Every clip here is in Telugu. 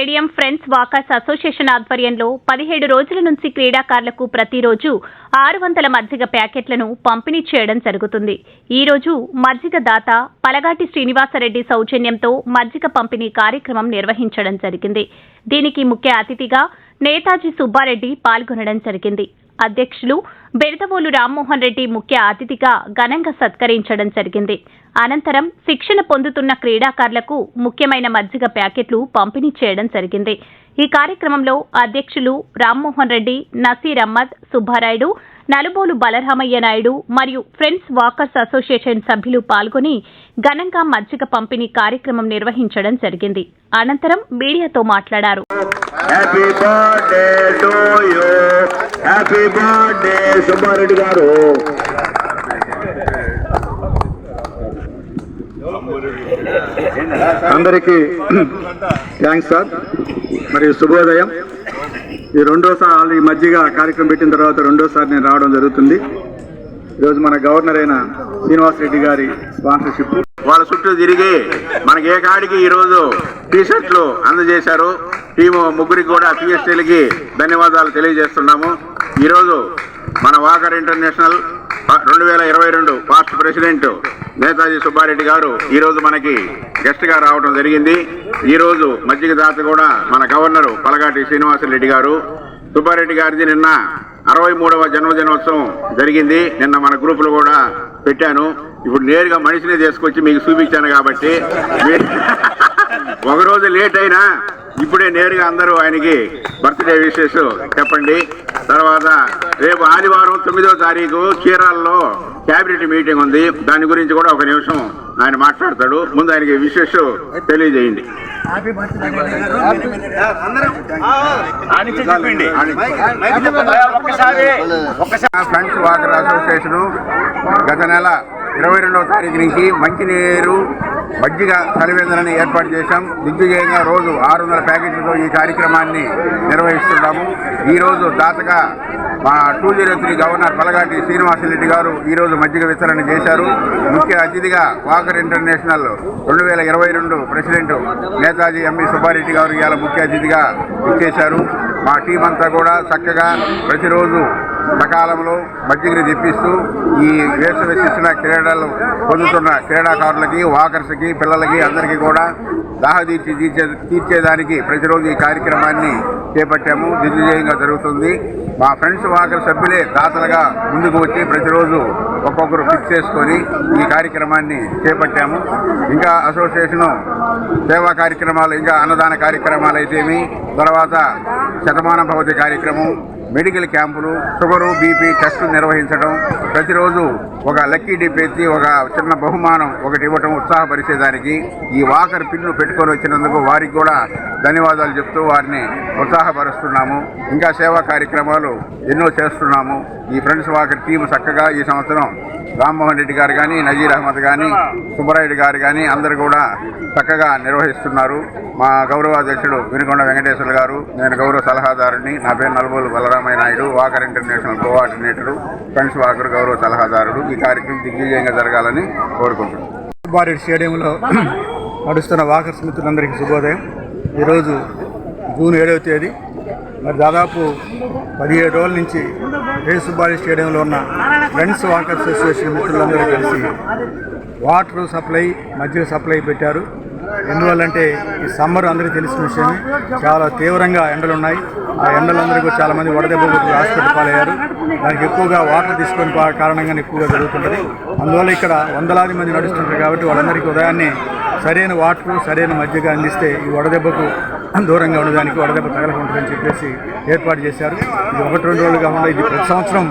స్టేడియం ఫ్రెండ్స్ వాకర్స్ అసోసియేషన్ ఆధ్వర్యంలో పదిహేడు రోజుల నుంచి క్రీడాకారులకు ప్రతిరోజు ఆరు వందల మజ్జిగ ప్యాకెట్లను పంపిణీ చేయడం జరుగుతుంది. ఈ రోజు మజ్జిగ దాత పలగాటి శ్రీనివాసరెడ్డి సౌజన్యంతో మజ్జిగ పంపిణీ కార్యక్రమం నిర్వహించడం జరిగింది. దీనికి ముఖ్య అతిథిగా నేతాజీ సుబ్బారెడ్డి పాల్గొనడం జరిగింది. అధ్యక్షులు బెరదవోలు రామ్మోహన్ రెడ్డి ముఖ్య అతిథిగా ఘనంగా సత్కరించడం జరిగింది. అనంతరం శిక్షణ పొందుతున్న క్రీడాకారులకు ముఖ్యమైన మజ్జిగ ప్యాకెట్లు పంపిణీ చేయడం జరిగింది. ఈ కార్యక్రమంలో అధ్యక్షులు రామ్మోహన్ రెడ్డి నసీర్ అహ్మద్ సుబ్బారాయుడు నలుబోలు బలరామయ్య నాయుడు మరియు ఫ్రెండ్స్ వాకర్స్ అసోసియేషన్ సభ్యులు పాల్గొని ఘనంగా మజ్జిగ పంపిణీ కార్యక్రమం నిర్వహించడం జరిగింది. అనంతరం మీడియాతో మాట్లాడారు. అందరికీ థ్యాంక్స్ సార్ మరియు శుభోదయం. ఈ రెండోసారి ఈ మధ్యగా కార్యక్రమం పెట్టిన తర్వాత రెండోసారి నేను రావడం జరుగుతుంది. ఈరోజు మన గవర్నర్ అయిన శ్రీనివాసరెడ్డి గారి స్పాన్సర్షిప్. వాళ్ళ చుట్టూ తిరిగి మనకి ఏ కాడికి ఈరోజు టీషర్ట్లు అందజేశారు. టీము ముగ్గురికి కూడా పిఎస్టీలకి ధన్యవాదాలు తెలియజేస్తున్నాము. ఈరోజు మన వాకర్ ఇంటర్నేషనల్ రెండు వేల ఇరవై రెండు పాస్ట్ ప్రెసిడెంట్ నేతాజీ సుబ్బారెడ్డి గారు ఈరోజు మనకి గెస్ట్గా రావడం జరిగింది. ఈరోజు మజ్జిగ దాత కూడా మన గవర్నరు పలగాటి శ్రీనివాసరెడ్డి గారు. సుబ్బారెడ్డి గారిది నిన్న అరవై మూడవ జన్మదినోత్సవం జరిగింది. నిన్న మన గ్రూపులు కూడా పెట్టాను. ఇప్పుడు నేరుగా మనిషిని తీసుకొచ్చి మీకు చూపించాను కాబట్టి ఒకరోజు ఒక రోజు లేట్ అయినా ఇప్పుడే నేరుగా అందరూ ఆయనకి బర్త్డే విషెస్ చెప్పండి. తర్వాత రేపు ఆదివారం తొమ్మిదో తారీఖు చీరాల్లో క్యాబినెట్ మీటింగ్ ఉంది. దాని గురించి కూడా ఒక నిమిషం ఆయన మాట్లాడతాడు. ముందు ఆయనకి విషెస్ తెలియజేయండి. ఫ్రెండ్స్ వాకర్ అసోసియేషన్ గత నెల ఇరవై రెండవ తారీఖు నుంచి మంచినీరు మజ్జిగ చలివేంద్రాన్ని ఏర్పాటు చేశాం. దిగ్విజయంగా రోజు ఆరు వందల ప్యాకెట్లతో ఈ కార్యక్రమాన్ని నిర్వహిస్తున్నాము. ఈ రోజు దాతగా మా two zero three governor Palagati Srinivasa Reddy గారు ఈరోజు మజ్జిగ వితరణ చేశారు. ముఖ్య అతిథిగా వాకర్ ఇంటర్నేషనల్ రెండు వేల ఇరవై రెండు ప్రెసిడెంట్ నేతాజీ ఎంఈ సుబ్బారెడ్డి గారు ఇవాళ ముఖ్య అతిథిగా ఇచ్చేశారు మా టీం అంతా కూడా చక్కగా ప్రతిరోజు సకాలంలో మజ్జిగని తెప్పిస్తూ ఈ వేసవి శిక్షణ క్రీడలు పొందుతున్న క్రీడాకారులకి వాకర్స్కి పిల్లలకి అందరికీ కూడా దాహదీర్చి తీర్చే తీర్చేదానికి ప్రతిరోజు ఈ కార్యక్రమాన్ని చేపట్టాము. దిగ్విజయంగా జరుగుతుంది. మా ఫ్రెండ్స్ వాకర్ సభ్యులే దాతలుగా ముందుకు వచ్చి ప్రతిరోజు ఒక్కొక్కరు ఫిక్స్ చేసుకొని ఈ కార్యక్రమాన్ని చేపట్టాము. ఇంకా అసోసియేషను సేవా కార్యక్రమాలు ఇంకా అన్నదాన కార్యక్రమాలు అయితేమి తర్వాత శతమాన భవతి కార్యక్రమం మెడికల్ క్యాంపులు షుగరు బీపీ టెస్టులు నిర్వహించడం ప్రతిరోజు ఒక లక్కీ డిప్ ఎత్తి ఒక చిన్న బహుమానం ఒకటి ఇవ్వటం ఉత్సాహపరిచేదానికి ఈ వాకర్ పిన్ను పెట్టుకొని వచ్చినందుకు వారికి కూడా ధన్యవాదాలు చెప్తూ వారిని ఉత్సాహపరుస్తున్నాము. ఇంకా సేవా కార్యక్రమాలు ఎన్నో చేస్తున్నాము. ఈ ఫ్రెండ్స్ వాకర్ టీం చక్కగా ఈ సంవత్సరం రామ్మోహన్ రెడ్డి గారు కానీ నజీర్ అహ్మద్ కానీ సుబ్బరాయుడు గారు కానీ అందరు కూడా చక్కగా నిర్వహిస్తున్నారు మా గౌరవ అధ్యక్షుడు వినుకొండ వెంకటేశ్వర గారు నేను గౌరవ సలహాదారుని నా పేరు Nalubolu Balaramaiah Naidu walker international coordinator friends walker గౌరవ సలహాదారుడు. ఈ కార్యక్రమం దిగ్విజయంగా జరగాలని కోరుకుంటున్నాను. బారెడ్ స్టేడియంలో నడుస్తున్న వాకర్స్ మిత్రులందరికీ శుభోదయం. ఈరోజు జూన్ ఏడవ తేదీ. మరి దాదాపు పదిహేడు రోజుల నుంచి రే సుబ్బారెడ్డి స్టేడియంలో ఉన్న ఫ్రెండ్స్ వాకర్స్ అసోసియేషన్ మిత్రులందరూ కలిసి వాటర్ సప్లై మధ్య సప్లై పెట్టారు. ఎందువల్లంటే ఈ సమ్మర్ అందరికీ తెలిసిన విషయమే. చాలా తీవ్రంగా ఎండలు ఉన్నాయి. ఆ ఎండలందరికీ చాలా మంది వడదెబ్బ హాస్పిటల్ పాలయ్యారు. దానికి ఎక్కువగా వాటర్ తీసుకొని కారణంగా ఎక్కువగా జరుగుతుంటుంది. అందువల్ల ఇక్కడ వందలాది మంది నడుస్తుంటారు కాబట్టి వాళ్ళందరికీ ఉదయాన్నే సరైన వాటర్ సరైన మజ్జిగ అందిస్తే ఈ వడదెబ్బకు దూరంగా ఉండడానికి వడదెబ్బ తగలకుంటుందని చెప్పేసి ఏర్పాటు చేశారు. ఇది ఒకటి రెండు రోజులు కాకుండా ఇది ప్రతి సంవత్సరం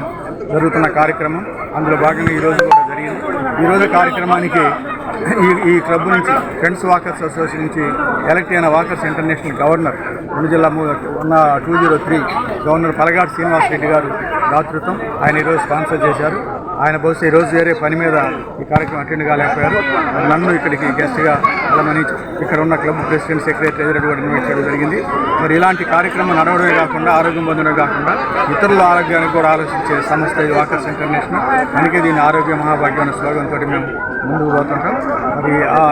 జరుగుతున్న కార్యక్రమం. అందులో భాగంగా ఈరోజు కూడా జరిగింది. ఈరోజు కార్యక్రమానికి ఈ ఈ క్లబ్ నుంచి ఫ్రెండ్స్ వాకర్స్ అసోసియేషన్ నుంచి ఎలక్ట్ అయిన వాకర్స్ ఇంటర్నేషనల్ గవర్నర్ రెండు జిల్లా ఉన్న two zero three governor Palagadu Srinivas Reddy గారు దాతృత్వం ఆయన ఈరోజు స్పాన్సర్ చేశారు. ఆయన బహుశా ఈరోజు రోజు వేరే పని మీద ఈ కార్యక్రమం అటెండ్ కాలేకపోయారు. నన్ను ఇక్కడికి గెస్ట్గా వెళ్ళమని ఇక్కడ ఉన్న క్లబ్ ప్రెసిడెంట్ సెక్రటరీ ఎదురు కూడా ఇన్వైట్ చేయడం జరిగింది. మరి ఇలాంటి కార్యక్రమం నడవడమే కాకుండా ఆరోగ్యం పొందడమే కాకుండా ఇతరుల ఆరోగ్యానికి కూడా ఆలోచించే సంస్థ ఇది వాకర్స్ ఇంటర్నేషనల్. అందుకే దీని ఆరోగ్య మహాభాగ్యం అనే స్లోగన్ మేము ముందుకు పోతుంటాం. మరి ఆ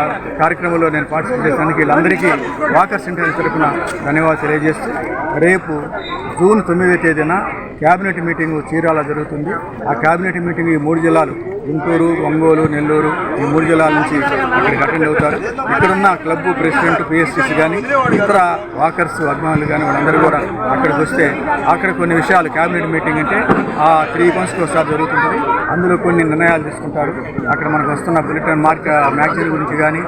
కార్యక్రమంలో నేను పార్టిసిపేట్ చేసినందుకు వీళ్ళందరికీ వాకర్స్ ఇంటర్నేషనల్ తరఫున ధన్యవాదాలు తెలియజేస్తూ రేపు జూన్ తొమ్మిదో తేదీన క్యాబినెట్ మీటింగ్ చీరాల జరుగుతుంది. ఆ క్యాబినెట్ మీటింగ్ ఈ మూడు జిల్లాలు గుంటూరు ఒంగోలు నెల్లూరు ఈ మూడు జిల్లాల నుంచి ఇక్కడికి అటెండ్ అవుతారు. ఇక్కడున్న క్లబ్ ప్రెసిడెంట్ పిఎస్సిసి కానీ ఇతర వాకర్స్ అభిమానులు కానీ వాళ్ళందరూ కూడా అక్కడికి వస్తే అక్కడ కొన్ని విషయాలు క్యాబినెట్ మీటింగ్ అంటే ఆ త్రీ మంత్స్కి ఒకసారి జరుగుతుంటుంది. అందులో కొన్ని నిర్ణయాలు తీసుకుంటారు. అక్కడ మనకు వస్తున్న బులెటిన్ మార్క్ మ్యాగజైన్ గురించి కానీ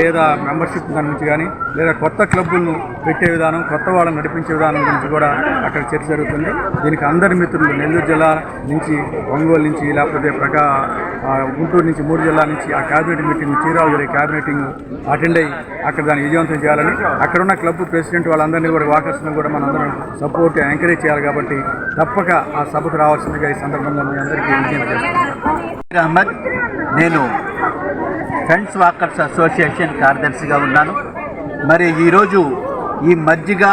లేదా మెంబర్షిప్ దాని గురించి కానీ లేదా కొత్త క్లబ్బులను పెట్టే విధానం కొత్త వాళ్ళని నడిపించే విధానం గురించి కూడా అక్కడ చర్చ జరుగుతుంది. దీనికి అందరి మిత్రులు నెల్లూరు జిల్లా నుంచి ఒంగోలు నుంచి లేకపోతే ప్రకా గుంటూరు నుంచి మూడు జిల్లాల నుంచి ఆ క్యాబినెట్ మీటింగ్ చీరాలు జరిగే క్యాబినెట్ అటెండ్ అయ్యి అక్కడ దాన్ని విజయవంతం చేయాలని అక్కడ ఉన్న క్లబ్ ప్రెసిడెంట్ వాళ్ళందరినీ కూడా వాకర్స్ని కూడా మనందరం సపోర్ట్ ఎంకరేజ్ చేయాలి కాబట్టి తప్పక ఆ సభకు రావాల్సిందిగా ఈ సందర్భంగా మీ అందరికీ విజయం చేస్తున్నాను. అహ్మద్ నేను ఫ్రెండ్స్ వాకర్స్ అసోసియేషన్ కార్యదర్శిగా ఉన్నాను. మరి ఈరోజు ఈ మజ్జిగ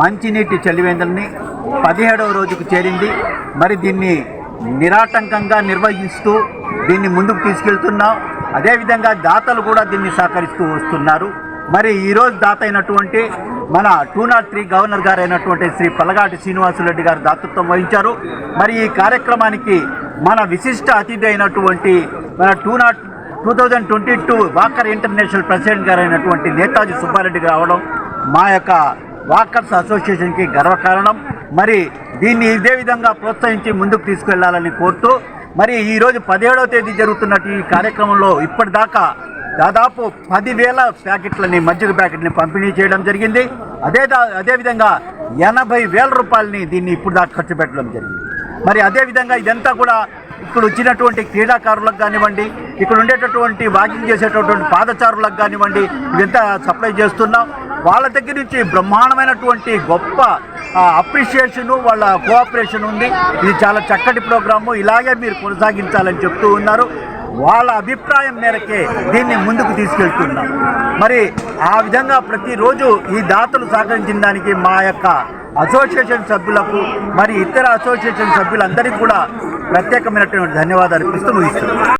మంచినీటి చలివేంద్రని పదిహేడవ రోజుకు చేరింది. మరి దీన్ని నిరాటంకంగా నిర్వహిస్తూ దీన్ని ముందుకు తీసుకెళ్తున్నాం. అదేవిధంగా దాతలు కూడా దీన్ని సహకరిస్తూ వస్తున్నారు. మరి ఈరోజు దాత అయినటువంటి మన టూ నాట్ త్రీ గవర్నర్ గారు అయినటువంటి శ్రీ పల్లగాటి శ్రీనివాసులరెడ్డి గారు దాతృత్వం వహించారు. మరి ఈ కార్యక్రమానికి మన విశిష్ట అతిథి అయినటువంటి మన two not two thousand twenty two walker international president గారు అయినటువంటి నేతాజీ సుబ్బారెడ్డి రావడం మా యొక్క వాకర్స్ అసోసియేషన్కి గర్వకారణం. మరి దీన్ని ఇదే విధంగా ప్రోత్సహించి ముందుకు తీసుకెళ్ళాలని కోరుతూ మరి ఈరోజు పదిహేడవ తేదీ జరుగుతున్నట్టు ఈ కార్యక్రమంలో ఇప్పటిదాకా దాదాపు పదివేల ప్యాకెట్లని మజ్జిగ ప్యాకెట్ని పంపిణీ చేయడం జరిగింది. అదే అదేవిధంగా ఎనభై వేల రూపాయలని దీన్ని ఇప్పుడు దాకా ఖర్చు పెట్టడం జరిగింది. మరి అదేవిధంగా ఇదంతా కూడా ఇక్కడ వచ్చినటువంటి క్రీడాకారులకు కానివ్వండి ఇక్కడ ఉండేటటువంటి వాకింగ్ చేసేటటువంటి పాదచారులకు కానివ్వండి ఇదంతా సప్లై చేస్తున్నాం. వాళ్ళ దగ్గర నుంచి బ్రహ్మాండమైనటువంటి గొప్ప అప్రిషియేషను వాళ్ళ కోఆపరేషన్ ఉంది. ఇది చాలా చక్కటి ప్రోగ్రాము ఇలాగే మీరు కొనసాగించాలని చెప్తూ ఉన్నారు. వాళ్ళ అభిప్రాయం మేరకే దీన్ని ముందుకు తీసుకెళ్తున్నాం. మరి ఆ విధంగా ప్రతిరోజు ఈ దాతలు సహకరించిన దానికి మా యొక్క అసోసియేషన్ సభ్యులకు మరి ఇతర అసోసియేషన్ సభ్యులందరికీ కూడా ప్రత్యేకమైనటువంటి ధన్యవాదాలు ఇస్తూ ముగిస్తున్నాం.